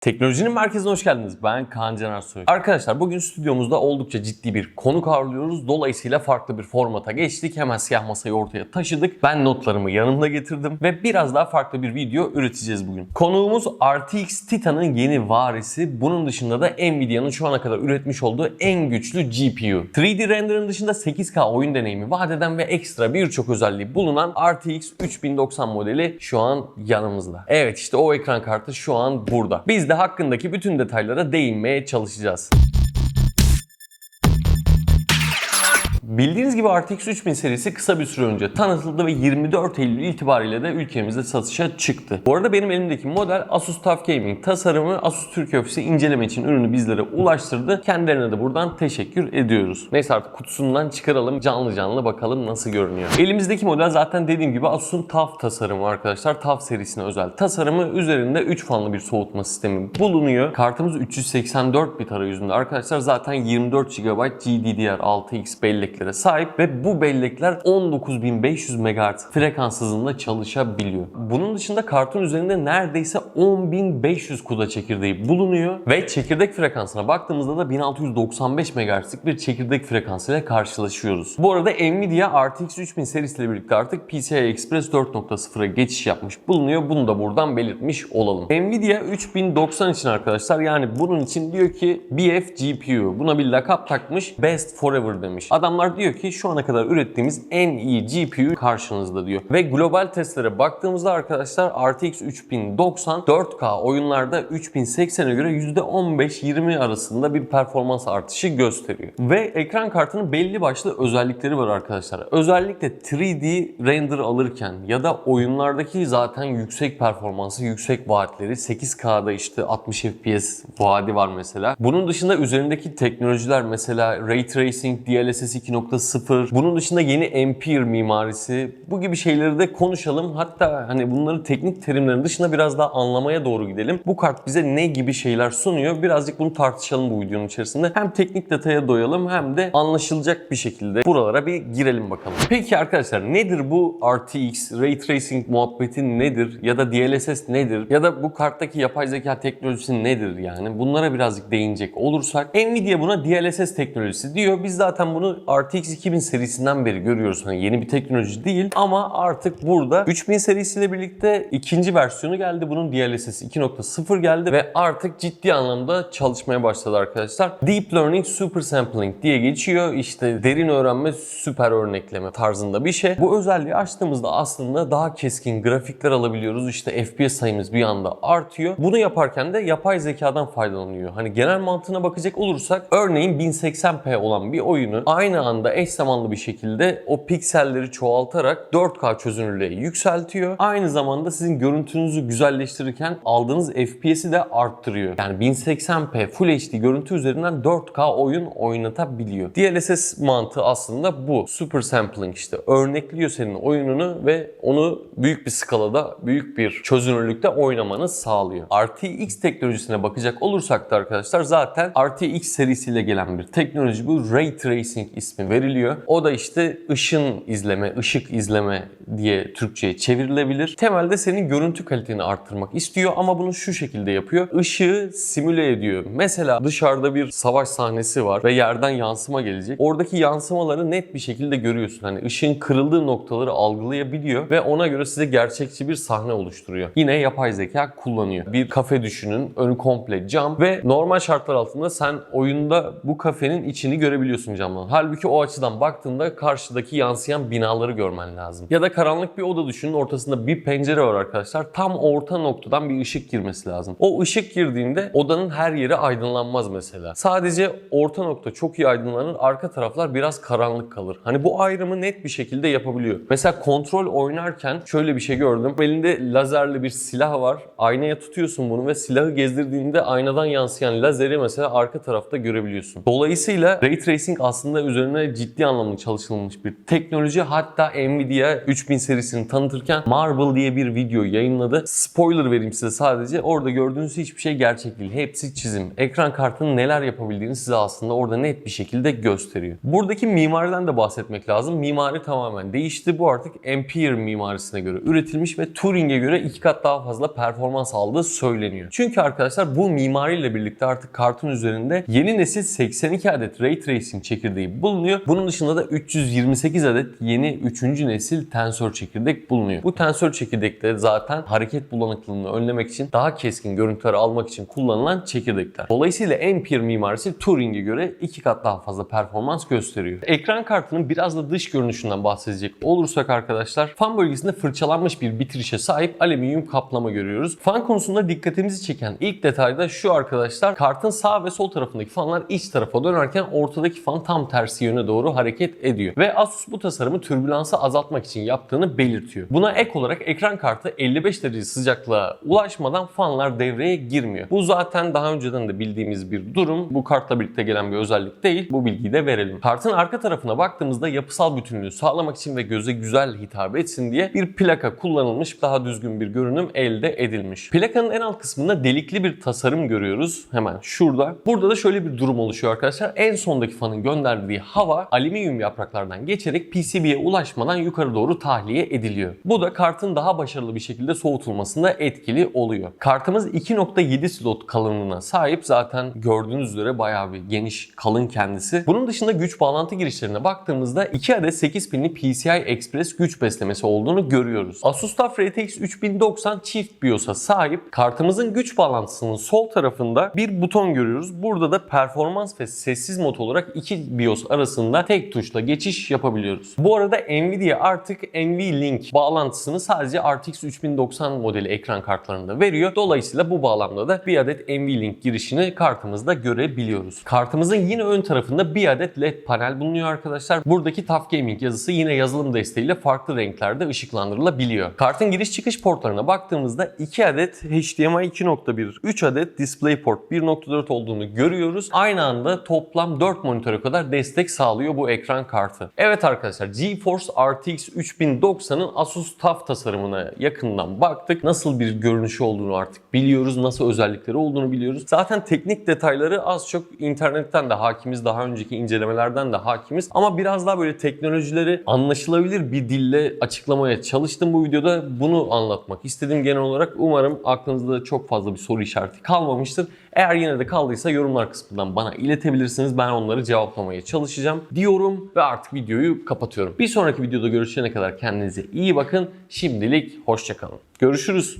Teknolojinin merkezine hoş geldiniz. Ben Kaan Caner Soy. Arkadaşlar bugün stüdyomuzda oldukça ciddi bir konuk ağırlıyoruz. Dolayısıyla farklı bir formata geçtik. Hemen siyah masayı ortaya taşıdık. Ben notlarımı yanımda getirdim ve biraz daha farklı bir video üreteceğiz bugün. Konuğumuz RTX Titan'ın yeni varisi. Bunun dışında da Nvidia'nın şu ana kadar üretmiş olduğu en güçlü GPU. 3D render'ın dışında 8K oyun deneyimi vaat eden ve ekstra birçok özelliği bulunan RTX 3090 modeli şu an yanımızda. Evet işte o ekran kartı şu an burada. Biz hakkındaki bütün detaylara değinmeye çalışacağız. Bildiğiniz gibi RTX 3000 serisi kısa bir süre önce tanıtıldı ve 24 Eylül itibariyle de ülkemizde satışa çıktı. Bu arada benim elimdeki model Asus TUF Gaming tasarımı Asus Türkiye ofisi inceleme için ürünü bizlere ulaştırdı. Kendilerine de buradan teşekkür ediyoruz. Neyse artık kutusundan çıkaralım canlı canlı bakalım nasıl görünüyor. Elimizdeki model zaten dediğim gibi Asus'un TUF tasarımı arkadaşlar. TUF serisine özel tasarımı. Üzerinde 3 fanlı bir soğutma sistemi bulunuyor. Kartımız 384 bit arayüzünde arkadaşlar. Zaten 24 GB GDDR6X belleklere sahip ve bu bellekler 19500 MHz frekans hızında çalışabiliyor. Bunun dışında kartın üzerinde neredeyse 10500 CUDA çekirdeği bulunuyor ve çekirdek frekansına baktığımızda da 1695 MHz'lik bir çekirdek frekansı ile karşılaşıyoruz. Bu arada Nvidia RTX 3000 serisiyle birlikte artık PCI Express 4.0'a geçiş yapmış bulunuyor. Bunu da buradan belirtmiş olalım. Nvidia 3090 için arkadaşlar yani bunun için diyor ki BF GPU. Buna bir lakap takmış. Best Forever demiş. Adamlar diyor ki şu ana kadar ürettiğimiz en iyi GPU karşınızda diyor. Ve global testlere baktığımızda arkadaşlar RTX 3090 4K oyunlarda 3080'e göre %15-20 arasında bir performans artışı gösteriyor. Ve ekran kartının belli başlı özellikleri var arkadaşlar. Özellikle 3D render alırken ya da oyunlardaki zaten yüksek performansı, yüksek vaatleri 8K'da işte 60 FPS vaadi var mesela. Bunun dışında üzerindeki teknolojiler mesela Ray Tracing, DLSS 2.0, bunun dışında yeni Ampere mimarisi bu gibi şeyleri de konuşalım. Hatta hani bunları teknik terimlerin dışında biraz daha anlamaya doğru gidelim. Bu kart bize ne gibi şeyler sunuyor? Birazcık bunu tartışalım bu videonun içerisinde. Hem teknik detaya doyalım hem de anlaşılacak bir şekilde buralara bir girelim bakalım. Peki arkadaşlar nedir bu RTX, Ray Tracing muhabbeti nedir? Ya da DLSS nedir? Ya da bu karttaki yapay zeka teknolojisi nedir yani? Bunlara birazcık değinecek olursak Nvidia buna DLSS teknolojisi diyor. Biz zaten bunu RTX 2000 serisinden beri görüyoruz. Hani yeni bir teknoloji değil ama artık burada 3000 serisiyle birlikte ikinci versiyonu geldi. Bunun DLSS 2.0 geldi ve artık ciddi anlamda çalışmaya başladı arkadaşlar. Deep Learning Super Sampling diye geçiyor. İşte derin öğrenme süper örnekleme tarzında bir şey. Bu özelliği açtığımızda aslında daha keskin grafikler alabiliyoruz. İşte FPS sayımız bir anda artıyor. Bunu yaparken de yapay zekadan faydalanıyor. Hani genel mantığına bakacak olursak örneğin 1080p olan bir oyunu aynı anda eş zamanlı bir şekilde o pikselleri çoğaltarak 4K çözünürlüğe yükseltiyor. Aynı zamanda sizin görüntünüzü güzelleştirirken aldığınız FPS'i de arttırıyor. Yani 1080p Full HD görüntü üzerinden 4K oyun oynatabiliyor. DLSS mantığı aslında bu. Super sampling işte. Örnekliyor senin oyununu ve onu büyük bir skalada, büyük bir çözünürlükte oynamanı sağlıyor. RTX teknolojisine bakacak olursak da arkadaşlar zaten RTX serisiyle gelen bir teknoloji bu. Ray Tracing ismi veriliyor. O da işte ışın izleme, ışık izleme diye Türkçe'ye çevrilebilir. Temelde senin görüntü kaliteni arttırmak istiyor ama bunu şu şekilde yapıyor. Işığı simüle ediyor. Mesela dışarıda bir savaş sahnesi var ve yerden yansıma gelecek. Oradaki yansımaları net bir şekilde görüyorsun. Hani ışığın kırıldığı noktaları algılayabiliyor ve ona göre size gerçekçi bir sahne oluşturuyor. Yine yapay zeka kullanıyor. Bir kafe düşünün. Önü komple cam ve normal şartlar altında sen oyunda bu kafenin içini görebiliyorsun camdan. Halbuki o açıdan baktığında karşıdaki yansıyan binaları görmen lazım. Ya da karanlık bir oda düşünün. Ortasında bir pencere var arkadaşlar. Tam orta noktadan bir ışık girmesi lazım. O ışık girdiğinde odanın her yeri aydınlanmaz mesela. Sadece orta nokta çok iyi aydınlanır. Arka taraflar biraz karanlık kalır. Hani bu ayrımı net bir şekilde yapabiliyor. Mesela kontrol oynarken şöyle bir şey gördüm. Elinde lazerli bir silah var. Aynaya tutuyorsun bunu ve silahı gezdirdiğinde aynadan yansıyan lazeri mesela arka tarafta görebiliyorsun. Dolayısıyla Ray Tracing aslında üzerine üzerine ciddi anlamda çalışılmış bir teknoloji. Hatta Nvidia 3000 serisini tanıtırken Marble diye bir video yayınladı. Spoiler vereyim size sadece. Orada gördüğünüz hiçbir şey gerçek değil. Hepsi çizim. Ekran kartının neler yapabildiğini size aslında orada net bir şekilde gösteriyor. Buradaki mimariden de bahsetmek lazım. Mimari tamamen değişti. Bu artık Ampere mimarisine göre üretilmiş ve Turing'e göre iki kat daha fazla performans aldığı söyleniyor. Çünkü arkadaşlar bu mimariyle birlikte artık kartın üzerinde yeni nesil 82 adet Ray Tracing çekirdeği bulunuyor. Bunun dışında da 328 adet yeni 3. nesil tensör çekirdek bulunuyor. Bu tensör çekirdekleri zaten hareket bulanıklığını önlemek için daha keskin görüntüler almak için kullanılan çekirdekler. Dolayısıyla Ampere mimarisi Turing'e göre iki kat daha fazla performans gösteriyor. Ekran kartının biraz da dış görünüşünden bahsedecek olursak arkadaşlar fan bölgesinde fırçalanmış bir bitirişe sahip alüminyum kaplama görüyoruz. Fan konusunda dikkatimizi çeken ilk detay da şu arkadaşlar. Kartın sağ ve sol tarafındaki fanlar iç tarafa dönerken ortadaki fan tam tersi yöne doğru hareket ediyor. Ve Asus bu tasarımı türbülansı azaltmak için yaptığını belirtiyor. Buna ek olarak ekran kartı 55 derece sıcaklığa ulaşmadan fanlar devreye girmiyor. Bu zaten daha önceden de bildiğimiz bir durum. Bu kartla birlikte gelen bir özellik değil. Bu bilgiyi de verelim. Kartın arka tarafına baktığımızda yapısal bütünlüğü sağlamak için ve göze güzel hitap etsin diye bir plaka kullanılmış, daha düzgün bir görünüm elde edilmiş. Plakanın en alt kısmında delikli bir tasarım görüyoruz. Hemen şurada. Burada da şöyle bir durum oluşuyor arkadaşlar. En sondaki fanın gönderdiği hava alüminyum yapraklardan geçerek PCB'ye ulaşmadan yukarı doğru tahliye ediliyor. Bu da kartın daha başarılı bir şekilde soğutulmasında etkili oluyor. Kartımız 2.7 slot kalınlığına sahip. Zaten gördüğünüz üzere bayağı bir geniş, kalın kendisi. Bunun dışında güç bağlantı girişlerine baktığımızda 2 adet 8 pinli PCI Express güç beslemesi olduğunu görüyoruz. Asus TUF RTX 3090 çift BIOS'a sahip. Kartımızın güç bağlantısının sol tarafında bir buton görüyoruz. Burada da performans ve sessiz mod olarak iki BIOS arasında tek tuşla geçiş yapabiliyoruz. Bu arada Nvidia artık NVLink bağlantısını sadece RTX 3090 modeli ekran kartlarında veriyor. Dolayısıyla bu bağlamda da bir adet NVLink girişini kartımızda görebiliyoruz. Kartımızın yine ön tarafında bir adet LED panel bulunuyor arkadaşlar. Buradaki TUF Gaming yazısı yine yazılım desteğiyle farklı renklerde ışıklandırılabiliyor. Kartın giriş çıkış portlarına baktığımızda 2 adet HDMI 2.1, 3 adet DisplayPort 1.4 olduğunu görüyoruz. Aynı anda toplam 4 monitöre kadar destek sağlıyor bu ekran kartı. Evet arkadaşlar GeForce RTX 3090'ın Asus TUF tasarımına yakından baktık. Nasıl bir görünüşü olduğunu artık biliyoruz. Nasıl özellikleri olduğunu biliyoruz. Zaten teknik detayları az çok internetten de hakimiz. Daha önceki incelemelerden de hakimiz. Ama biraz daha böyle teknolojileri anlaşılabilir bir dille açıklamaya çalıştım bu videoda. Bunu anlatmak istedim genel olarak. Umarım aklınızda çok fazla bir soru işareti kalmamıştır. Eğer yine de kaldıysa yorumlar kısmından bana iletebilirsiniz. Ben onları cevaplamaya diyorum ve artık videoyu kapatıyorum. Bir sonraki videoda görüşene kadar kendinize iyi bakın. Şimdilik hoşçakalın. Görüşürüz.